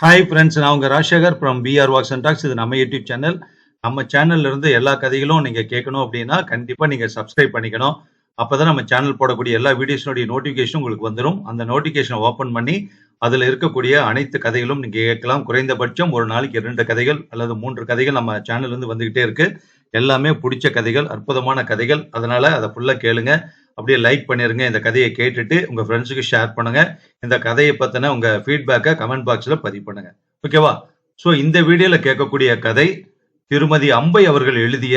Hi friends நான் உங்கள் Rajasekar from P R walks and talks இது நம்ம யூடியூப் சேனல் நம்ம சேனல்ல இருந்து எல்லா கதைகளும் நீங்கள் கேட்கணும் அப்படின்னா கண்டிப்பாக நீங்கள் சப்ஸ்கிரைப் பண்ணிக்கணும். அப்பதான் நம்ம சேனல் போடக்கூடிய எல்லா வீடியோஸினுடைய நோட்டிஃபிகேஷன் உங்களுக்கு வந்துடும் அந்த நோட்டிஃபிகேஷனை ஓப்பன் பண்ணி அதில் இருக்கக்கூடிய அனைத்து கதைகளும் நீங்கள் கேட்கலாம். குறைந்தபட்சம் ஒரு நாளைக்கு இரண்டு கதைகள் அல்லது மூன்று கதைகள் நம்ம சேனல்லேருந்து வந்துக்கிட்டே இருக்குது எல்லாமே பிடிச்ச கதைகள் அற்புதமான கதைகள். அதனால் அதை ஃபுல்லாக கேளுங்க. அப்படியே லைக் பண்ணிருங்க. இந்த கதையை கேட்டுட்டு உங்க ஃப்ரெண்ட்ஸுக்கு ஷேர் பண்ணுங்க. இந்த கதையை பத்தின உங்க ஃபீட்பேக்கை கமெண்ட் பாக்ஸ்ல பதிவு பண்ணுங்க. ஓகேவா ஸோ இந்த வீடியோல கேட்கக்கூடிய கதை திருமதி அம்பை அவர்கள் எழுதிய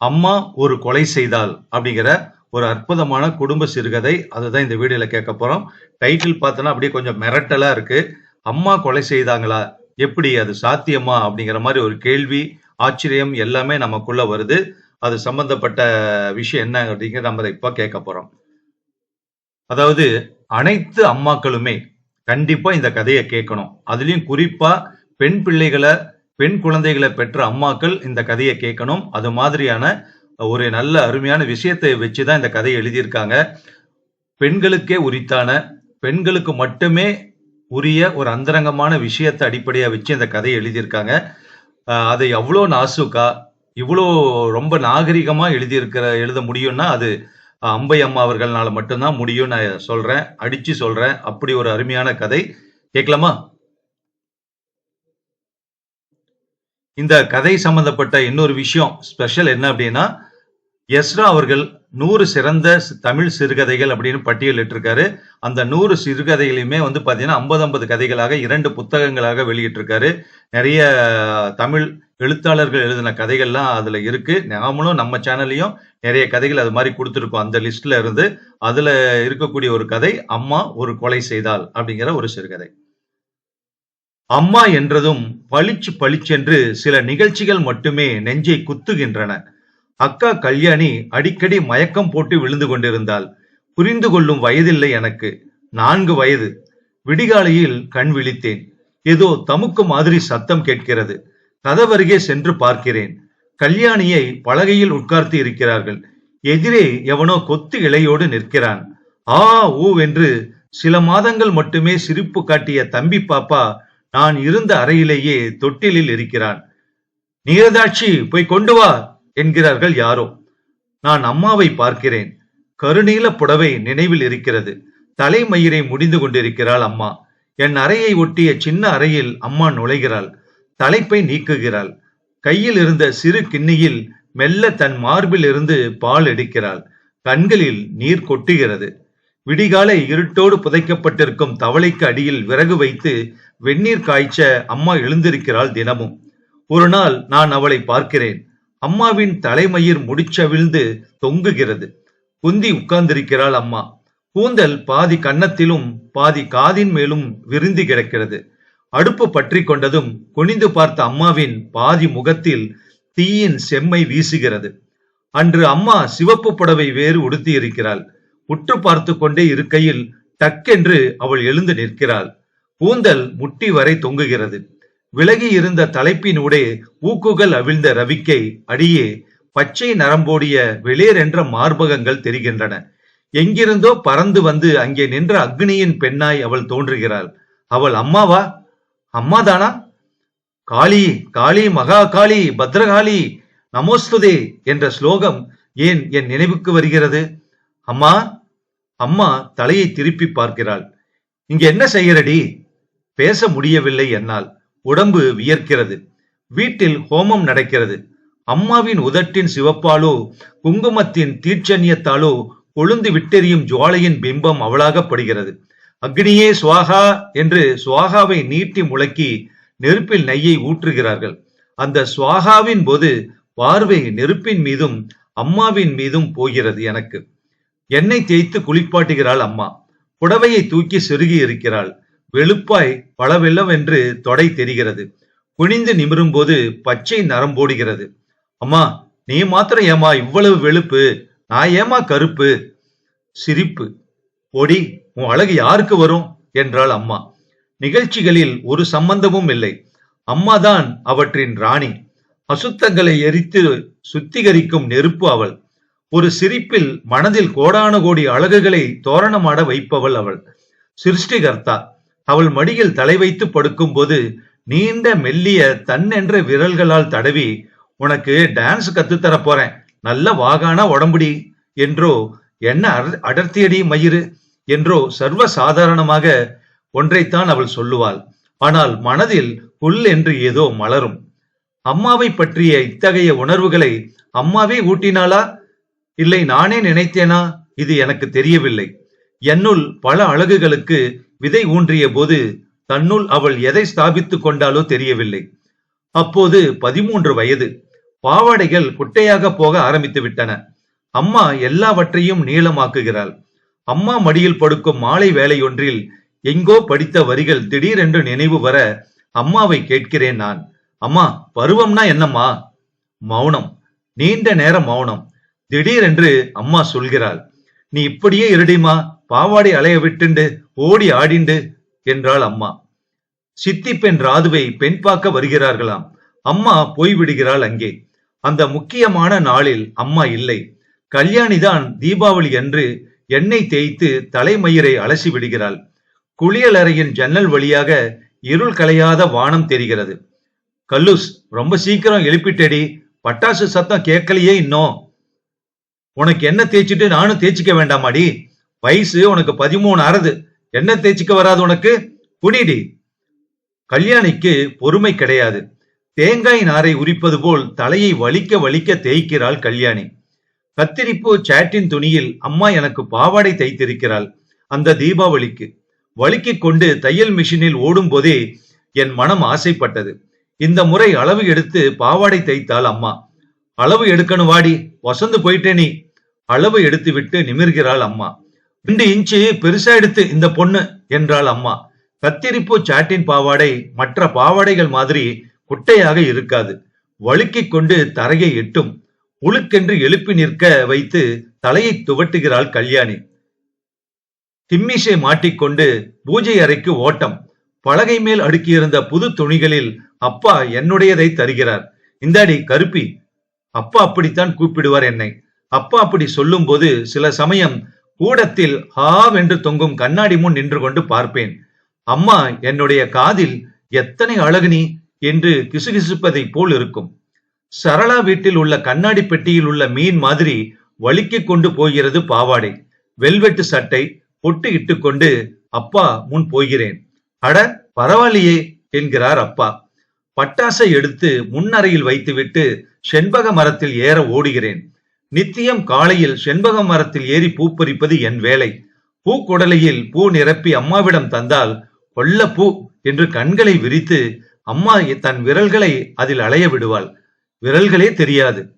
அம்மா ஒரு கொலை செய்தால் அப்படிங்கிற ஒரு அற்புதமான குடும்ப சிறுகதை. அதுதான் இந்த வீடியோல கேட்க போறோம். டைட்டில் பார்த்தோன்னா அப்படியே கொஞ்சம் மிரட்டலா இருக்கு. அம்மா கொலை செய்தாங்களா? எப்படி அது சாத்தியமா? அப்படிங்கிற மாதிரி ஒரு கேள்வி ஆச்சரியம் எல்லாமே நமக்குள்ள வருது. அது சம்பந்தப்பட்ட விஷயம் என்ன அப்படிங்கிறது நம்ம அதை இப்ப கேட்க போறோம். அதாவது அனைத்து அம்மாக்களுமே கண்டிப்பா இந்த கதையை கேட்கணும். அதுலயும் குறிப்பா பெண் பிள்ளைகளை பெண் குழந்தைகளை பெற்ற அம்மாக்கள் இந்த கதையை கேட்கணும். அது மாதிரியான ஒரு நல்ல அருமையான விஷயத்தை வச்சுதான் இந்த கதையை எழுதியிருக்காங்க. பெண்களுக்கே உரித்தான பெண்களுக்கு மட்டுமே உரிய ஒரு அந்தரங்கமான விஷயத்தை அடிப்படையாக வச்சு இந்த கதையை எழுதியிருக்காங்க. அதை அவ்வளோ நாசுக்கா இவ்வளோ ரொம்ப நாகரிகமாக எழுதியிருக்கிற எழுத முடியும்னா அது அம்பை அம்மா அவர்கள்னால மட்டும்தான் முடியும் நான் சொல்கிறேன் அடித்து சொல்கிறேன் அப்படி ஒரு அருமையான கதை. கேட்கலாமா? இந்த கதை சம்பந்தப்பட்ட இன்னொரு விஷயம் ஸ்பெஷல் என்ன அப்படின்னா எஸ்ரா அவர்கள் நூறு சிறந்த தமிழ் சிறுகதைகள் அப்படின்னு பட்டியலிட்டிருக்காரு. அந்த நூறு சிறுகதைகளையுமே வந்து பார்த்தீங்கன்னா ஐம்பது ஐம்பது கதைகளாக இரண்டு புத்தகங்களாக வெளியிட்டிருக்காரு. நிறைய தமிழ் எழுத்தாளர்கள் எழுதின கதைகள்லாம் அதுல இருக்கு. நாமளும் நம்ம சேனல்லையும் நிறைய கதைகள் அது மாதிரி கொடுத்துருக்கோம். அந்த லிஸ்ட்ல இருந்து அதுல இருக்கக்கூடிய ஒரு கதை அம்மா ஒரு கொலை செய்தால் அப்படிங்கிற ஒரு சிறுகதை. அம்மா என்றதும் பளிச்சு பளிச்சென்று சில நிகழ்ச்சிகள் மட்டுமே நெஞ்சை குத்துகின்றன. அக்கா கல்யாணி அடிக்கடி மயக்கம் போட்டு விழுந்து கொண்டிருந்தாள். புரிந்து கொள்ளும் வயதில்லை எனக்கு. நான்கு வயது. விடிகாலையில் கண் விழித்தேன். ஏதோ தமுக்கு மாதிரி சத்தம் கேட்கிறது. கதவருகே சென்று பார்க்கிறேன். கல்யாணியை பலகையில் உட்கார்த்தி இருக்கிறார்கள். எதிரே எவனோ கொத்து இலையோடு நிற்கிறான். ஆ ஊ என்று சில மாதங்கள் மட்டுமே சிரிப்பு காட்டிய தம்பி பாப்பா நான் இருந்த அறையிலேயே தொட்டிலில் இருக்கிறான். நீரதாட்சி போய் கொண்டு வா என்கிறார்கள் யாரோ. நான் அம்மாவை பார்க்கிறேன். கருநீல புடவை நினைவில் இருக்கிறது. தலைமயிரை முடிந்து கொண்டிருக்கிறாள் அம்மா. என் அறையை ஒட்டிய சின்ன அறையில் அம்மா நுழைகிறாள். தலைப்பை நீக்குகிறாள். கையில் இருந்த சிறு கிண்ணியில் மெல்ல தன் மார்பில் இருந்து பால் எடுக்கிறாள். கண்களில் நீர் கொட்டுகிறது. விடிகாலை இருட்டோடு புதைக்கப்பட்டிருக்கும் தவளைக்கு அடியில் விறகு வைத்து வெந்நீர் காய்ச்ச அம்மா எழுந்திருக்கிறாள் தினமும். ஒரு நாள் நான் அவளை பார்க்கிறேன். அம்மாவின் தலைமயிர் முடிச்சவிழ்ந்து தொங்குகிறது. குந்தி உட்கார்ந்திருக்கிறாள் அம்மா. கூந்தல் பாதி கன்னத்திலும் பாதி காதின் மேலும் விருந்தி கிடக்கிறது. அடுப்பு பற்றி கொண்டதும் குனிந்து பார்த்த அம்மாவின் பாதி முகத்தில் தீயின் செம்மை வீசுகிறது. அன்று அம்மா சிவப்பு புடவை வேறு உடுத்தி இருக்கிறாள் உற்று பார்த்து கொண்டே இருக்கையில் டக்கென்று அவள் எழுந்து நிற்கிறாள். கூந்தல் முட்டி வரை தொங்குகிறது. விலகி இருந்த தலைப்பினூடே ஊக்குகள் அவிழ்ந்த ரவிக்கை அடியே பச்சை நரம்போடிய வெளியர் என்ற மார்பகங்கள் தெரிகின்றன. எங்கிருந்தோ பறந்து வந்து அங்கே நின்ற அக்னியின் பெண்ணாய் அவள் தோன்றுகிறாள். அவள் அம்மாவா? அம்மா தானா? காளி காளி மகா காளி பத்ரகாளி நமோஸ்துதே என்ற ஸ்லோகம் ஏன் என் நினைவுக்கு வருகிறது? அம்மா அம்மா தலையை திருப்பி பார்க்கிறாள். இங்க என்ன செய்யறடி? பேச முடியவில்லை என்னால். உடம்பு வியர்க்கிறது. வீட்டில் ஹோமம் நடக்கிறது. அம்மாவின் உதட்டின் சிவப்பாலோ குங்குமத்தின் தீட்சண்யத்தாலோ கொழுந்து விட்டெறியும் ஜுவாலையின் பிம்பம் அவளாகப்படுகிறது. அக்னியே சுவாகா என்று சுவாகாவை நீட்டி முழக்கி நெருப்பில் நெய்யை ஊற்றுகிறார்கள். அந்த சுவாகாவின் போது பார்வை நெருப்பின் மீதும் அம்மாவின் மீதும் போகிறது எனக்கு. எண்ணெய் தேய்த்து குளிப்பாட்டுகிறாள் அம்மா. புடவையை தூக்கி செருகி இருக்கிறாள். வெளுப்பாய் பளவெல்லவென்று தொடை தெரிகிறது. குனிந்து நிமிரும் போது பச்சை நரம்போடுகிறது அம்மா நீ மாத்திரம் ஏமா இவ்வளவு வெளுப்பு? நான் ஏமா கருப்பு? சிரிப்பு. பொடி உன் அழகு யாருக்கு வரும்? என்றாள் அம்மா. நிகழ்ச்சிகளில் ஒரு சம்பந்தமும் இல்லை. அம்மாதான் அவற்றின் ராணி. அசுத்தங்களை எரித்து சுத்திகரிக்கும் நெருப்பு அவள். ஒரு சிரிப்பில் மனதில் கோடான கோடி அழகுகளை தோரணமாட வைப்பவள் அவள். சிருஷ்டிகர்த்தா அவள் மடியில் தலை வைத்து படுக்கும்போது நீண்ட மெல்லிய தன்னென்ற விரல்களால் தடவி உனக்கு டான்ஸ் கத்துத்தர போறேன். நல்ல வாகான உடம்புடி என்றோ என்ன அடர்- அடர்த்தியடி மயிறு? என்றோ சர்வ சாதாரணமாக ஒன்றைத்தான் அவள் சொல்லுவாள். ஆனால் மனதில் புல் என்று ஏதோ மலரும். அம்மாவை பற்றிய இத்தகைய உணர்வுகளை அம்மாவே ஊட்டினாளா? இல்லை நானே நினைத்தேனா? இது எனக்கு தெரியவில்லை. என்னுள் பல அழகுகளுக்கு விதை ஊன்றிய போது தன்னுள் அவள் எதை ஸ்தாபித்துக் கொண்டாலோ தெரியவில்லை. அப்போது பதிமூன்று வயது. பாவாடைகள் குட்டையாக போக ஆரம்பித்து விட்டன அம்மா எல்லாவற்றையும் நீளமாக்குகிறாள். அம்மா மடியில் படுக்கும் மாலை வேலையொன்றில் எங்கோ படித்த வரிகள் திடீரென்று நினைவு வர அம்மாவை கேட்கிறேன் நான். அம்மா பருவம்னா என்னம்மா? மௌனம். நீண்ட நேரம் மௌனம். திடீரென்று அம்மா சொல்கிறாள் நீ இப்படியே இருடிமா பாவாடை அலைய விட்டுண்டு ஓடி ஆடிண்டு என்றாள் அம்மா. சித்தி பெண் ராதுவை பெண் பார்க்க வருகிறார்களாம். அம்மா போய்விடுகிறாள் அங்கே. அந்த முக்கியமான நாளில் அம்மா இல்லை. கல்யாணிதான் தீபாவளி அன்று எண்ணெய் தேய்த்து தலைமயிரை அலசி விடுகிறாள். குளியலறையின் ஜன்னல் வழியாக இருள் கலையாத வானம் தெரிகிறது. கல்லூஸ் ரொம்ப சீக்கிரம் எழுப்பிட்டடி. பட்டாசு சத்தம் கேட்கலையே இன்னும். உனக்கு என்ன தேய்ச்சிட்டு நானும் தேய்ச்சிக்க வேண்டாமாடி. வயசு உனக்கு பதிமூணு ஆறுது. என்ன தேய்ச்சிக்க வராது உனக்கு. புனிடி. கல்யாணிக்கு பொறுமை கிடையாது. தேங்காய் நாரை உரிப்பது போல் தலையை வலிக்க வலிக்க தேய்க்கிறாள் கல்யாணி. கத்திரிப்பு சாட்டின் துணியில் அம்மா எனக்கு பாவாடை தைத்திருக்கிறாள். அந்த தீபாவளிக்கு வழுக்கிக் கொண்டு தையல் மிஷினில் ஓடும் போதே என் மனம் ஆசைப்பட்டது. இந்த முறை அளவு எடுத்து பாவாடை தைத்தாள் அம்மா. அளவு எடுக்கணும் வாடி வசந்து போயிட்டே நீ. அளவு எடுத்து விட்டு நிமிர்கிறாள் அம்மா. ரெண்டு இன்ச்சு பெருசா எடுத்து இந்த பொண்ணு என்றாள் அம்மா. கத்திரிப்பு சாட்டின் பாவாடை மற்ற பாவாடைகள் மாதிரி குட்டையாக இருக்காது. வழுக்கிக் கொண்டு தரையை எட்டும். உழுக்கென்று எழுப்பி நிற்க வைத்து தலையை துவட்டுகிறாள் கல்யாணி. திம்மிசை மாட்டிக்கொண்டு பூஜை அறைக்கு ஓட்டம். பலகை மேல் அடுக்கியிருந்த புது துணிகளில் அப்பா என்னுடையதை தருகிறார். இந்தாடி கருப்பி அப்பா அப்படித்தான் கூப்பிடுவார் என்னை. அப்பா அப்படி சொல்லும்போது சில சமயம் கூடத்தில் ஹாவென்று தொங்கும் கண்ணாடி முன் நின்று கொண்டு பார்ப்பேன். அம்மா என்னுடைய காதில் எத்தனை அழகு நீ என்று கிசுகிசுப்பதை போல் இருக்கும். சரளா வீட்டில் உள்ள கண்ணாடி பெட்டியில் உள்ள மீன் மாதிரி வலிக்கிக் கொண்டு போகிறது பாவாடை. வெல்வெட்டு சட்டை பொட்டு இட்டுக்கொண்டு அப்பா முன் போகிறேன். அட பரவாயில்லையே என்கிறார் அப்பா. பட்டாசை எடுத்து முன்னறையில் வைத்துவிட்டு செண்பக மரத்தில் ஏற ஓடுகிறேன். நித்தியம் காலையில் செண்பக மரத்தில் ஏறி பூ பறிப்பது என் வேலை. பூக்குடலையில் பூ நிரப்பி அம்மாவிடம் தந்தால் கொல்ல பூ என்று கண்களை விரித்து அம்மா தன் விரல்களை அதில் அலைய விடுவாள். விரல்களே தெரியாது.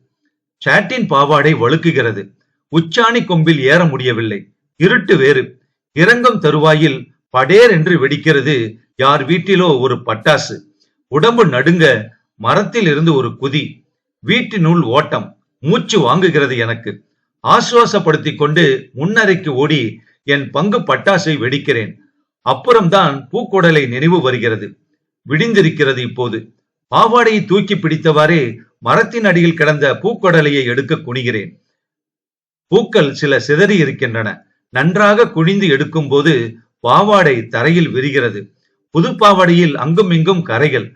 சாட்டின் பாவாடை வழுக்குகிறது. உச்சாணி கொம்பில் ஏற முடியவில்லை. இருட்டு வேறு. இறங்கும் தருவாயில் படேர் என்று வெடிக்கிறது. யார் வீட்டிலோ ஒரு பட்டாசு. உடம்பு நடுங்க மரத்தில் இருந்து ஒரு குதி. வீட்டினுள் ஓட்டம். மூச்சு வாங்குகிறது எனக்கு. ஆசுவாசப்படுத்தி கொண்டு முன்னறைக்கு ஓடி என் பங்கு பட்டாசை வெடிக்கிறேன். அப்புறம்தான் பூக்குடலை நினைவு வருகிறது. விடிந்திருக்கிறது இப்போது. பாவாடையை தூக்கி பிடித்தவாறே மரத்தின் அடியில் கிடந்த பூக்கொடலையை எடுக்க குனிகிறேன். பூக்கள் சில சிதறி இருக்கின்றன. நன்றாக குனிந்து எடுக்கும்போது பாவாடை தரையில் விரிகிறது. புது பாவாடையில் அங்கும் இங்கும் கரைகள்.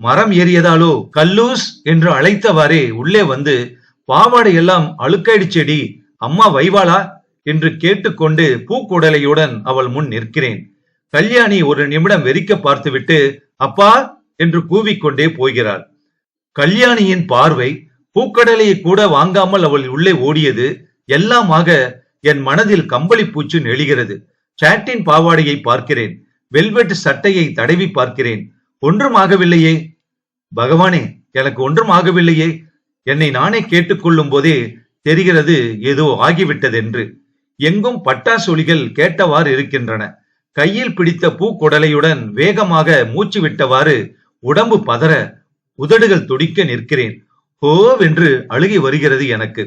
மரம் ஏறியதாலோ கல்லூஸ் என்று அழைத்தவாறே உள்ளே வந்து பாவாடை எல்லாம் அழுக்காயிடுச்செடி அம்மா வைவாளா? என்று கேட்டுக்கொண்டு பூக்குடலையுடன் அவள் முன் நிற்கிறேன். கல்யாணி ஒரு நிமிடம் வெறிக்க பார்த்துவிட்டு அப்பா! என்று கூவிக்கொண்டே போகிறாள். கல்யாணியின் பார்வை பூக்கடலையை கூட வாங்காமல் அவள் உள்ளே ஓடியது எல்லாமாக என் மனதில் கம்பளி பூச்சு நெளிகிறது. சாட்டின் பாவாடையை பார்க்கிறேன் வெல்வெட் சட்டையை தடவி பார்க்கிறேன். ஒன்றும் ஆகவில்லையே பகவானே எனக்கு ஒன்றும் ஆகவில்லையே என்னை நானே கேட்டுக்கொள்ளும் போதே தெரிகிறது ஏதோ ஆகிவிட்டதென்று. எங்கும் பட்டாசொலிகள் கேட்டவாறு இருக்கின்றன. கையில் பிடித்த பூக்குடலையுடன் வேகமாக மூச்சு விட்டவாறு உடம்பு பதற உதடுகள் துடிக்க நிற்கிறேன். ஹோவென்று அழுகி வருகிறது எனக்கு.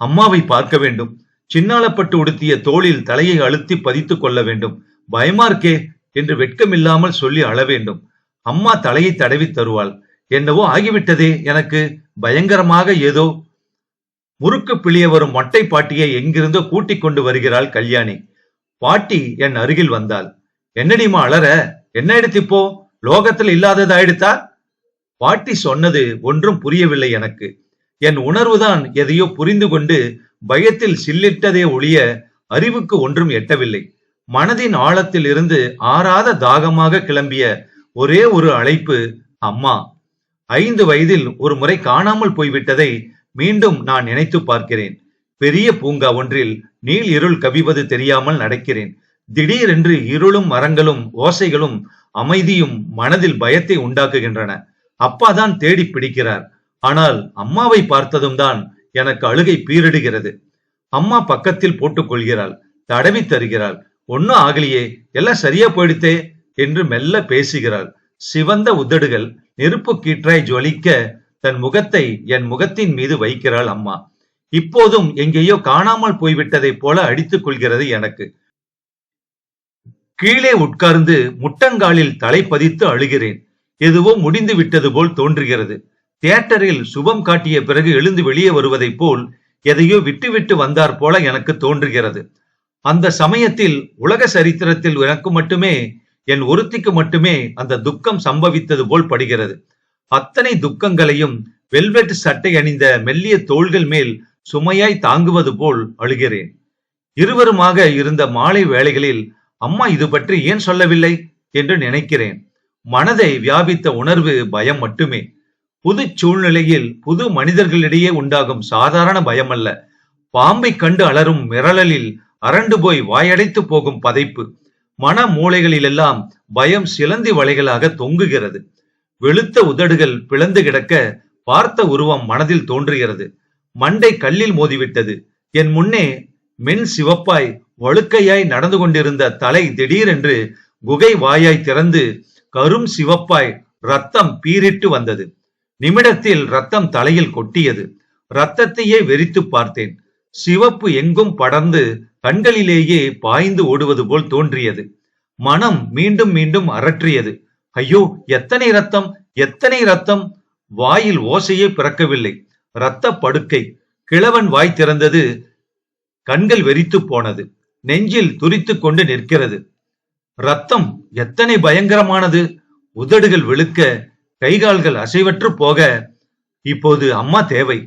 அம்மாவை பார்க்க வேண்டும். சின்னாளப்பட்டு உடுத்திய தோளில் தலையை அழுத்தி பதித்துக் கொள்ள வேண்டும். பயமா இருக்கே என்று வெட்கமில்லாமல் சொல்லி அழ வேண்டும். அம்மா தலையை தடவி தருவாள். என்னவோ ஆகிவிட்டதே எனக்கு. பயங்கரமாக ஏதோ முறுக்கு பிழிய வரும் மொட்டை பாட்டியை எங்கிருந்தோ கூட்டிக் கொண்டு வருகிறாள் கல்யாணி. பாட்டி என் அருகில் வந்தாள். என்னடிமா அலற? என்ன எடுத்து இப்போ? லோகத்துல இல்லாதது பாட்டி சொன்னது ஒன்றும் புரியவில்லை எனக்கு. என் உணர்வுதான் எதையோ புரிந்து கொண்டு பயத்தில் சில்லிட்டதே ஒழிய அறிவுக்கு ஒன்றும் எட்டவில்லை. மனதின் ஆழத்தில் இருந்து ஆறாத தாகமாக கிளம்பிய ஒரே ஒரு அழைப்பு அம்மா. ஐந்து வயதில் ஒரு முறை காணாமல் போய்விட்டதை மீண்டும் நான் நினைத்து பார்க்கிறேன். பெரிய பூங்கா ஒன்றில் நீள் இருள் கவிவது தெரியாமல் நடக்கிறேன். திடீரென்று இருளும் மரங்களும் ஓசைகளும் அமைதியும் மனதில் பயத்தை உண்டாக்குகின்றன. அப்பா தான் தேடி பிடிக்கிறார். ஆனால் அம்மாவை பார்த்ததும் தான் எனக்கு அழுகை பீரிடுகிறது. அம்மா பக்கத்தில் போட்டுக் கொள்கிறாள் தடவி தருகிறாள். ஒன்னும் ஆகலையே எல்லாம் சரியா போயிடுத்தே என்று மெல்ல பேசுகிறாள். சிவந்த உதடுகள் நெருப்பு கீற்றாய் ஜொலிக்க தன் முகத்தை என் முகத்தின் மீது வைக்கிறாள் அம்மா. இப்போதும் எங்கேயோ காணாமல் போய்விட்டதைப் போல அடித்துக் கொள்கிறது எனக்கு. கீழே உட்கார்ந்து முட்டங்காலில் தலை பதித்து அழுகிறேன். எதுவோ முடிந்து விட்டது போல் தோன்றுகிறது. தியேட்டரில் சுபம் காட்டிய பிறகு எழுந்து வெளியே வருவதைப் போல் எதையோ விட்டுவிட்டு வந்தார் போல எனக்கு தோன்றுகிறது. அந்த சமயத்தில் உலக சரித்திரத்தில் எனக்கு மட்டுமே என் ஒருத்திக்கு மட்டுமே அந்த துக்கம் சம்பவித்தது போல் படுகிறது. அத்தனை துக்கங்களையும் வெல்வெட் சட்டை அணிந்த மெல்லிய தோள்கள் மேல் சுமையாய் தாங்குவது போல் அழுகிறேன். இருவருமாக இருந்த மாலை வேளைகளில் அம்மா இது பற்றி ஏன் சொல்லவில்லை? என்று நினைக்கிறேன். மனதை வியாபித்த உணர்வு பயம் மட்டுமே. புது சூழ்நிலையில் புது மனிதர்களிடையே உண்டாகும் சாதாரண பயம் அல்ல பாம்பை கண்டு அலரும் மிரளலில் அரண்டு போய் வாயடைத்து போகும் பதைப்பு. மன மூளைகளிலெல்லாம் பயம் சிலந்தி வலைகளாக தொங்குகிறது. வெளுத்த உதடுகள் பிளந்து கிடக்க பார்த்த உருவம் மனதில் தோன்றுகிறது. மண்டை கல்லில் மோதிவிட்டது. என் முன்னே மென் சிவப்பாய் வழுக்கையாய் நடந்து கொண்டிருந்த தலை திடீரென்று குகை வாயாய் திறந்து கரும் சிவப்பாய் ரத்தம் பீரிட்டு வந்தது. நிமிடத்தில் ரத்தம் தலையில் கொட்டியது. ரத்தத்தையே வெறித்து பார்த்தேன். சிவப்பு எங்கும் படர்ந்து கண்களிலேயே பாய்ந்து ஓடுவது போல் தோன்றியது. மனம் மீண்டும் மீண்டும் அரற்றியது. ஐயோ எத்தனை ரத்தம் எத்தனை ரத்தம் வாயில் ஓசையே பிறக்கவில்லை. இரத்த படுக்கை. கிழவன் வாய் திறந்தது. கண்கள் வெறித்து போனது. நெஞ்சில் துரித்துக் கொண்டு நிற்கிறது. ரத்தம் எத்தனை பயங்கரமானது? உதடுகள் வெளுக்க கைகால்கள் அசைவற்று போக. இப்போது அம்மா தேவை.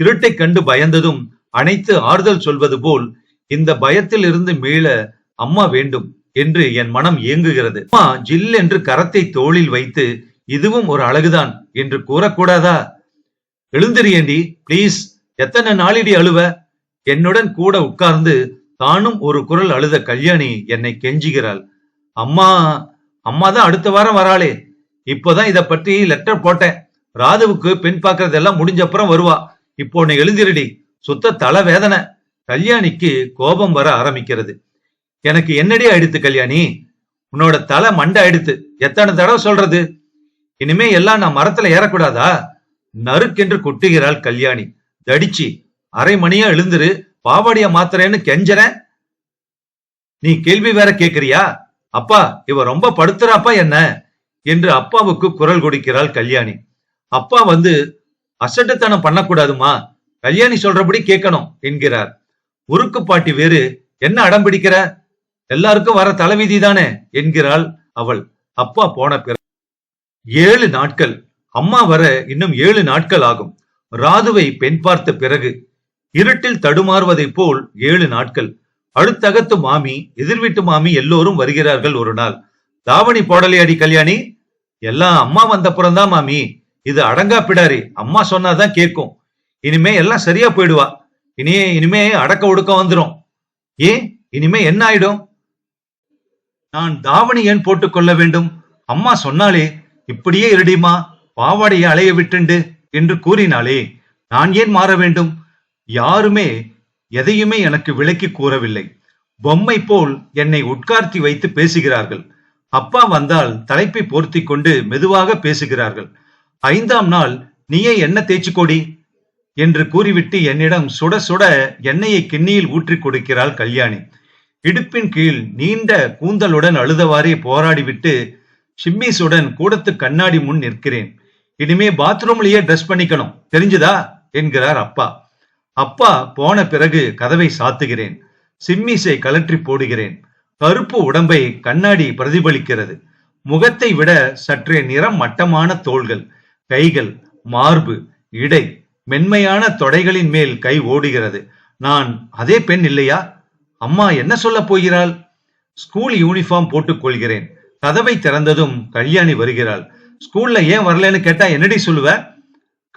இருட்டை கண்டு பயந்ததும் அனைத்து ஆறுதல் சொல்வது போல் இந்த பயத்தில் இருந்து மீள அம்மா வேண்டும் என்று என் மனம் இயங்குகிறது அம்மா ஜில் என்று கரத்தை தோளில் வைத்து இதுவும் ஒரு அழகுதான் என்று கூறக்கூடாதா? எழுந்திரியேண்டி ப்ளீஸ் எத்தனை நாளிடி அழுவ? என்னுடன் கூட உட்கார்ந்து தானும் ஒரு குரல் அழுத கல்யாணி என்னை கெஞ்சுகிறாள். அம்மா அம்மா தான் அடுத்த வாரம் வராளே. இப்போதான் இதை பற்றி லெட்டர் போட்டேன். ராதுவுக்கு பெண் பார்க்கறதெல்லாம் முடிஞ்சப்புறம் வருவா. இப்போ உன்னை எழுந்திருடி. சுத்த தலை வேதனை கல்யாணிக்கு கோபம் வர ஆரம்பிக்கிறது. எனக்கு என்னடி ஆயிடுத்து கல்யாணி? உன்னோட தலை மண்டை ஆயிடுத்து. எத்தனை தடவை சொல்றது? இனிமே எல்லாம் நான் மரத்துல ஏறக்கூடாதா? நறுக்கென்று கொட்டுகிறாள் கல்யாணி. தடிச்சு அரை மணியா எழுந்துரு. பாவாடிய மாத்துறேன்னு கெஞ்சறேன். நீ கேள்வி வேற கேக்குறியா? அப்பா இவ ரொம்ப படுத்துறாப்பா என்ன? என்று அப்பாவுக்கு குரல் கொடுக்கிறாள் கல்யாணி. அப்பா வந்து அசட்டுத்தனம் பண்ணக்கூடாதுமா? கல்யாணி சொல்றபடி கேட்கணும் என்கிறார். உருக்கு பாட்டி வேறு என்ன அடம் பிடிக்கிற? எல்லாருக்கும் வர தலைவிதி தானே என்கிறாள் அவள். அப்பா போன பிறகு ஏழு நாட்கள் அம்மா வர இன்னும் ஏழு நாட்கள் ஆகும். ராதுவை பெண் பார்த்த பிறகு இருட்டில் தடுமாறுவதைப் போல் ஏழு நாட்கள். அடுத்தகத்து மாமி எதிர்வீட்டு மாமி எல்லோரும் வருகிறார்கள் ஒரு நாள். தாவணி போடலை அடி கல்யாணி. எல்லாம் அம்மா வந்தப்புறம் தான் மாமி. இது அடங்கா பிடாரி. அம்மா சொன்னாதான் கேட்கும். இனிமே எல்லாம் சரியா போயிடுவா. இனியே இனிமே அடக்க ஒடுக்க வந்துடும் ஏன் இனிமே என்ன ஆயிடும்? நான் தாவணி ஏன் போட்டுக்கொள்ள வேண்டும்? அம்மா சொன்னாலே இப்படியே இருடிமா? பாவாடையை அலைய விட்டுண்டு என்று கூறினாளே. நான் ஏன் மாற வேண்டும்? யாருமே எதையுமே எனக்கு விளக்கி கூறவில்லை. பொம்மை போல் என்னை உட்கார்த்தி வைத்து பேசுகிறார்கள். அப்பா வந்தால் தலைப்பை போர்த்தி கொண்டு மெதுவாக பேசுகிறார்கள். ஐந்தாம் நாள் நீயே என்ன தேய்ச்சிக்கோடி? என்று கூறிவிட்டு என்னிடம் சுட சுட எண்ணெயை கிண்ணியில் ஊற்றி கொடுக்கிறாள் கல்யாணி. இடுப்பின் கீழ் நீண்ட கூந்தலுடன் அழுதவாறே போராடிவிட்டு ஷிம்மிஸுடன் கூடத்து கண்ணாடி முன் நிற்கிறேன். இனிமே பாத்ரூம்லயே ட்ரெஸ் பண்ணிக்கணும். தெரிஞ்சுதா? என்கிறார் அப்பா. அப்பா போன பிறகு கதவை சாத்துகிறேன் சிம்மீஸை கலற்றி போடுகிறேன். கருப்பு உடம்பை கண்ணாடி பிரதிபலிக்கிறது. முகத்தை விட சற்றே நிறம் மட்டமான தோள்கள் கைகள் மார்பு இடை மென்மையான தொடைகளின் மேல் கை ஓடுகிறது. நான் அதே பெண் இல்லையா? அம்மா என்ன சொல்லப் போகிறாள்? ஸ்கூல் யூனிஃபார்ம் போட்டுக் கொள்கிறேன். கதவை திறந்ததும் கல்யாணி வருகிறாள். ஸ்கூல்ல ஏன் வரலன்னு கேட்டா என்னடி சொல்லுவ?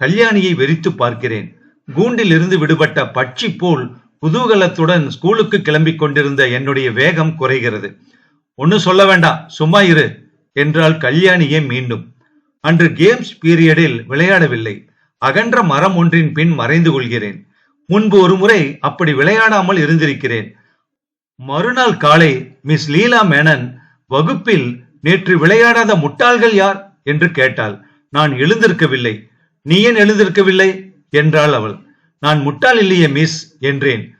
கல்யாணியை வெறித்து பார்க்கிறேன். கூண்டில் இருந்து விடுபட்ட பட்சி போல் குதூகலத்துடன் ஸ்கூலுக்கு கிளம்பிக் கொண்டிருந்த என்னுடைய வேகம் குறைகிறது. ஒன்னும் சொல்ல வேண்டாம் சும்மா இரு என்றால் கல்யாணியே மீண்டும். அன்று கேம்ஸ் பீரியடில் விளையாடவில்லை. அகன்ற மரம் ஒன்றின் பின் மறைந்து கொள்கிறேன். முன்பு ஒரு முறை அப்படி விளையாடாமல் இருந்திருக்கிறேன். மறுநாள் காலை மிஸ் லீலா மேனன் வகுப்பில் நேற்று விளையாடாத முட்டாள்கள் யார்? என்று கேட்டாள். நான் எழுந்திருக்கவில்லை. நீ ஏன் எழுந்திருக்கவில்லை? என்றாள் அவள். நான் முட்டாள் இல்லையே மிஸ் என்றேன்.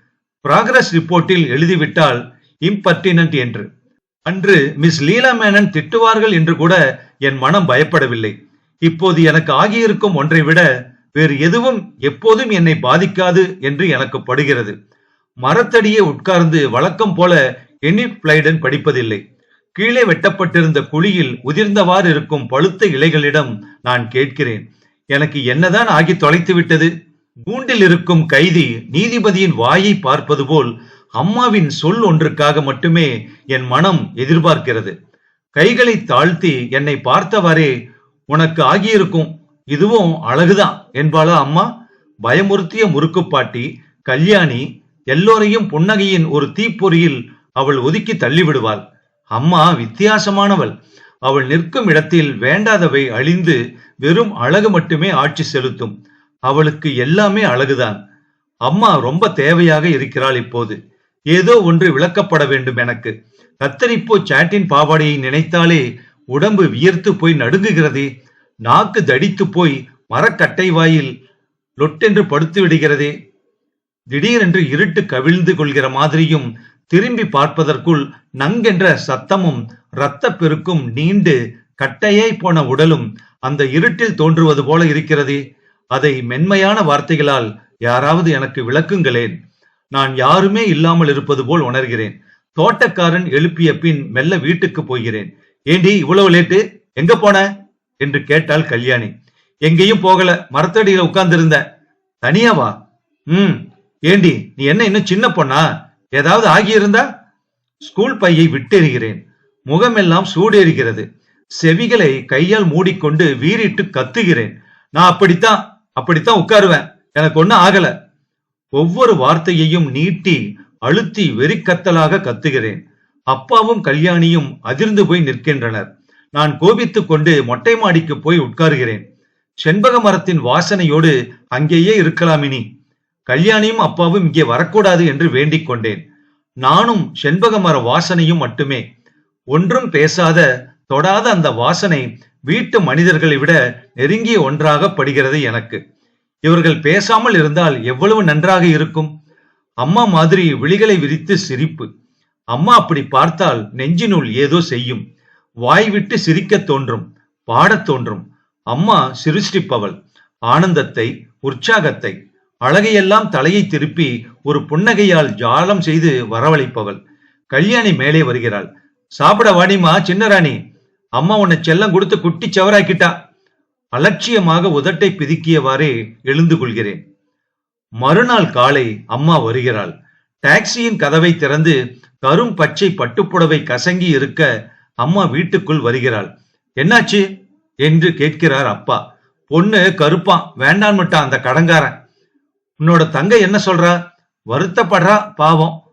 ப்ராக்ரஸ் ரிப்போர்ட்டில் எழுதிவிட்டால் இம்பர்டினன்ட் என்று. அன்று மிஸ் லீலா மேனன் திட்டுவார்கள் என்று கூட என் மனம் பயப்படவில்லை. இப்போது எனக்கு ஆகியிருக்கும் ஒன்றை விட வேறு எதுவும் எப்போதும் என்னை பாதிக்காது என்று எனக்கு படுகிறது. மரத்தடியே உட்கார்ந்து வழக்கம் போல எனிப்ளைடன் படிப்பதில்லை. கீழே வெட்டப்பட்டிருந்த குழியில் உதிர்ந்தவாறு இருக்கும் பழுத்த இலைகளிடம் நான் கேட்கிறேன். எனக்கு என்னதான் ஆகி தொலைத்து விட்டது? கூண்டில் இருக்கும் கைதி நீதிபதியின் வாயை பார்ப்பது போல் அம்மாவின் சொல் ஒன்றுக்காக மட்டுமே என் மனம் எதிர்பார்க்கிறது. கைகளை தாழ்த்தி என்னை பார்த்தவாறே உனக்கு ஆகியிருக்கும். இதுவும் அழகுதான் என்பாளா அம்மா? பயமுறுத்திய முறுக்குப்பாட்டி கல்யாணி எல்லோரையும் புன்னகையின் ஒரு தீப்பொறியில் அவள் ஒதுக்கி தள்ளிவிடுவாள். அம்மா வித்தியாசமானவள். அவள் நிற்கும் இடத்தில் வேண்டாதவை அழிந்து வெறும் அழகு மட்டுமே ஆட்சி செலுத்தும். அவளுக்கு எல்லாமே அழகுதான். அம்மா ரொம்ப தேவையாக இருக்கிறாள் இப்போது. ஏதோ ஒன்று விளக்கப்பட வேண்டும் எனக்கு. கத்தரிப்போ சாட்டின் பாவாடையை நினைத்தாலே உடம்பு வியர்த்து போய் நடுங்குகிறதே. நாக்கு தடித்து போய் மரக்கட்டை வாயில் லொட்டென்று படுத்து விடுகிறதே. திடீரென்று இருட்டு கவிழ்ந்து கொள்கிற மாதிரியும் திரும்பி பார்ப்பதற்குள் நங்கென்ற சத்தமும் இரத்த பெருக்கும் நீண்டு கட்டையே போன உடலும் அந்த இருட்டில் தோன்றுவது போல இருக்கிறதே. அதை மென்மையான வார்த்தைகளால் யாராவது எனக்கு விளக்குங்களேன். நான் யாருமே இல்லாமல் இருப்பது போல் உணர்கிறேன். தோட்டக்காரன் எழுப்பிய பின் மெல்ல வீட்டுக்கு போகிறேன். ஏண்டி இவ்வளவு லேட்டு? எங்க போன? என்று கேட்டாள் கல்யாணி. எங்கேயும் போகல. மரத்தடியில உட்கார்ந்திருந்த. தனியாவா ம். ஏண்டி நீ என்ன இன்னும் சின்ன பொண்ணா? ஏதாவது ஆகியிருந்தா ஸ்கூல் பையை விட்டெறிகிறேன். முகமெல்லாம் சூடேறுகிறது. செவிகளை கையால் மூடிக்கொண்டு வீறிட்டு கத்துகிறேன். நான் அப்படித்தான் அப்படித்தான் உட்காருவேன். எனக்கு ஒன்னும் ஆகல. ஒவ்வொரு வார்த்தையையும் நீட்டி அழுத்தி வெறிக்கத்தலாக கத்துகிறேன். அப்பாவும் கல்யாணியும் அதிர்ந்து போய் நிற்கின்றனர். நான் கோபித்துக் கொண்டு மொட்டை மாடிக்கு போய் உட்காருகிறேன். செண்பக மரத்தின் வாசனையோடு அங்கேயே இருக்கலாம் இனி. கல்யாணியும் அப்பாவும் இங்கே வரக்கூடாது என்று வேண்டிக் கொண்டேன். நானும் செண்பக மர வாசனையும் மட்டுமே. ஒன்றும் பேசாத தொடாத அந்த வாசனை வீட்டு மனிதர்களை விட நெருங்கிய ஒன்றாக படுகிறது எனக்கு. இவர்கள் பேசாமல் இருந்தால் எவ்வளவு நன்றாக இருக்கும்? அம்மா மாதிரி விழிகளை விரித்து சிரிப்பு. அம்மா அப்படி பார்த்தால் நெஞ்சினுள் ஏதோ செய்யும். வாய் விட்டு சிரிக்கத் தோன்றும் பாடத் தோன்றும். அம்மா சிருஷ்டிப்பவள். ஆனந்தத்தை உற்சாகத்தை அழகையெல்லாம் தலையை திருப்பி ஒரு புன்னகையால் ஜாலம் செய்து வரவழைப்பவள். கல்யாணி மேலே வருகிறாள். சாப்பிட வாடிமா சின்னராணி. அம்மா உன்னை செல்லம் கொடுத்து குட்டி சவராக்கிட்டா. அலட்சியமாக உதட்டை பிதுக்கியவாறே எழுந்து கொள்கிறேன். மறுநாள் காலை அம்மா வருகிறாள். டாக்ஸியின் கதவை திறந்து கரும் பச்சை பட்டுப்புடவை கசங்கி இருக்க அம்மா வீட்டுக்குள் வருகிறாள். என்னாச்சு? என்று கேட்கிறார் அப்பா. பொண்ணு கருப்பான். வேண்டான் மட்டா அந்த கடங்காரன் உன்னோட தங்கை என்ன சொல்றா? வருத்தப்படுறா பாவம்.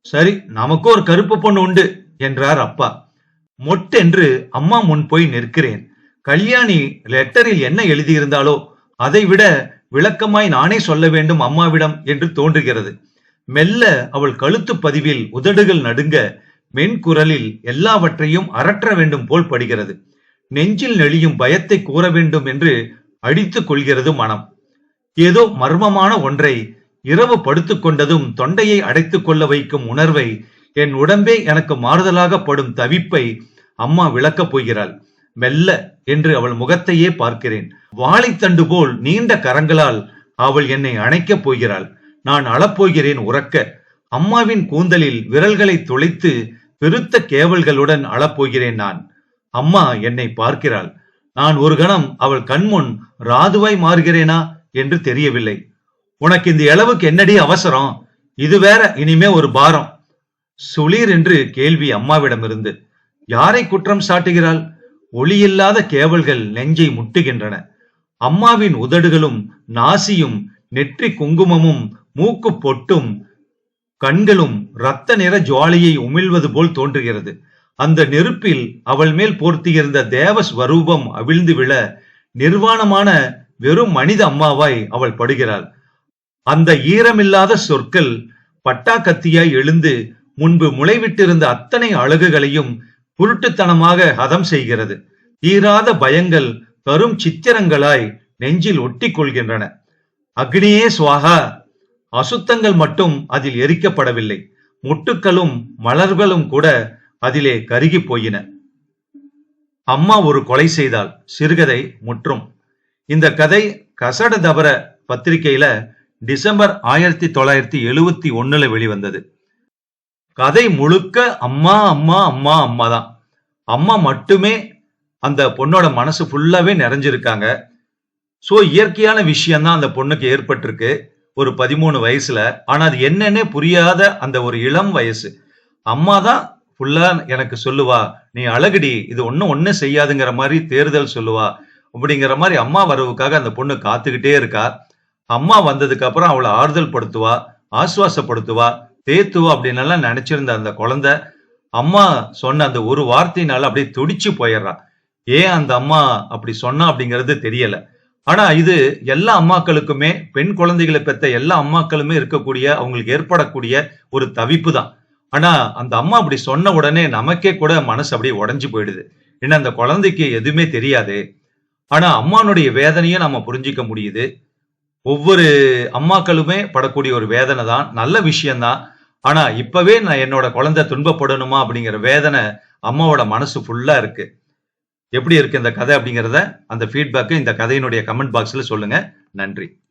சரி நமக்கு ஒரு கருப்பு பொண்ணு உண்டு என்றார் அப்பா. மொட்டென்று அம்மா முன் போய் நிற்கிறேன். கல்யாணி லெட்டரில் என்ன எழுதியிருந்தாலோ அதை விட விளக்கமாய் நானே சொல்ல வேண்டும் அம்மாவிடம் என்று தோன்றுகிறது. மெல்ல அவள் கழுத்து பதிவில் உதடுகள் நடுங்க மென்குரலில் எல்லாவற்றையும் அரற்ற வேண்டும் போல் படுகிறது. நெஞ்சில் நெளியும் பயத்தை கூற வேண்டும் என்று அடித்துக் கொள்கிறது மனம். ஏதோ மர்மமான ஒன்றை இரவு படுத்துக்கொண்டதும் தொண்டையை அடைத்துக் கொள்ள வைக்கும் உணர்வை என் உடம்பே எனக்கு மாறுதலாக படும் தவிப்பை அம்மா விளக்கப் போகிறாள். மெல்ல என்று அவள் முகத்தையே பார்க்கிறேன். வாழைத்தண்டு போல் நீண்ட கரங்களால் அவள் என்னை அணைக்கப் போகிறாள். நான் அளப்போகிறேன் உறக்க. அம்மாவின் கூந்தலில் விரல்களை துளைத்து பெருத்த கேவல்களுடன் அளப்போகிறேன் நான். அம்மா என்னை பார்க்கிறாள். நான் ஒரு கணம் அவள் கண்முன் ராதுவாய் மாறுகிறேனா? என்று தெரியவில்லை. உனக்கு இந்த அளவுக்கு என்னடி அவசரம்? இது வேற இனிமே ஒரு பாரம். சுளீர் என்று கேள்வி அம்மாவிடமிருந்து யாரை குற்றம் சாட்டுகிறாள்? ஒளியில்லாத கேவல்கள் நெஞ்சை முட்டுகின்றன. அம்மாவின் உதடுகளும் நாசியும் நெற்றி குங்குமமும் மூக்கு பொட்டும் கண்களும் இரத்த நிற ஜுவாலியை உமிழ்வது போல் தோன்றுகிறது. அந்த நெருப்பில் அவள் மேல் போர்த்தியிருந்த தேவ ஸ்வரூபம் அவிழ்ந்து விழ நிர்வாணமான வெறும் மனித அம்மாவாய் அவள் படுகிறாள். அந்த ஈரமில்லாத சொற்கள் பட்டா கத்தியாய் எழுந்து முன்பு முளைவிட்டிருந்த அத்தனை அழகுகளையும் புருட்டுத்தனமாக ஹதம் செய்கிறது. தீராத பயங்கள் கரும் சித்திரங்களாய் நெஞ்சில் ஒட்டி கொள்கின்றன. அக்னியே சுவாகா! அசுத்தங்கள் மட்டும் அதில் எரிக்கப்படவில்லை. முட்டுக்களும் மலர்களும் கூட அதிலே கருகி போயின. அம்மா ஒரு கொலை செய்தால் சிறுகதை முற்றும். இந்த கதை கசட தபர பத்திரிகையில டிசம்பர் ஆயிரத்தி தொள்ளாயிரத்தி எழுவத்தி ஒண்ணுல வெளிவந்தது. கதை முழுக்க அம்மா அம்மா அம்மா அம்மா தான். அம்மா மட்டுமே அந்த பொண்ணோட மனசு ஃபுல்லாவே நிறைஞ்சிருக்காங்க. சோ இயற்கையான விஷயம்தான் அந்த பொண்ணுக்கு ஏற்பட்டிருக்கு ஒரு பதிமூணு வயசுல. ஆனா அது என்னன்னே புரியாத அந்த ஒரு இளம் வயசு. அம்மா தான் ஃபுல்லா எனக்கு சொல்லுவா நீ அழகுடி இது ஒன்னும் ஒன்னும் செய்யாதுங்கிற மாதிரி தேர்தல் சொல்லுவா அப்படிங்கிற மாதிரி அம்மா வரவுக்காக அந்த பொண்ணு காத்துக்கிட்டே இருக்கா. அம்மா வந்ததுக்கு அப்புறம் அவளை ஆறுதல் படுத்துவா ஆசுவாசப்படுத்துவா தேத்துவா அப்படின்னு எல்லாம் நினைச்சிருந்த அந்த குழந்தை அம்மா சொன்ன அந்த ஒரு வார்த்தையினால அப்படியே துடிச்சு போயிடுறா. ஏன் அந்த அம்மா அப்படி சொன்னா அப்படிங்கிறது தெரியல. ஆனா இது எல்லா அம்மாக்களுக்குமே பெண் குழந்தைகளை பெற்ற எல்லா அம்மாக்களுமே இருக்கக்கூடிய அவங்களுக்கு ஏற்படக்கூடிய ஒரு தவிப்பு தான். ஆனா அந்த அம்மா அப்படி சொன்ன உடனே நமக்கே கூட மனசு அப்படியே உடஞ்சு போயிடுது. ஏன்னா அந்த குழந்தைக்கு எதுவுமே தெரியாது. ஆனா அம்மானுடைய வேதனையை நம்ம புரிஞ்சிக்க முடியுது. ஒவ்வொரு அம்மாக்களுமே படக்கூடிய ஒரு வேதனை தான் நல்ல விஷயம்தான். ஆனா இப்பவே நான் என்னோட குழந்தை துன்பப்படணுமா அப்படிங்கிற வேதனை அம்மாவோட மனசு ஃபுல்லா இருக்கு. எப்படி இருக்கு இந்த கதை அப்படிங்கிறத அந்த ஃபீட்பேக்கு இந்த கதையினுடைய கமெண்ட் பாக்ஸில் சொல்லுங்க. நன்றி.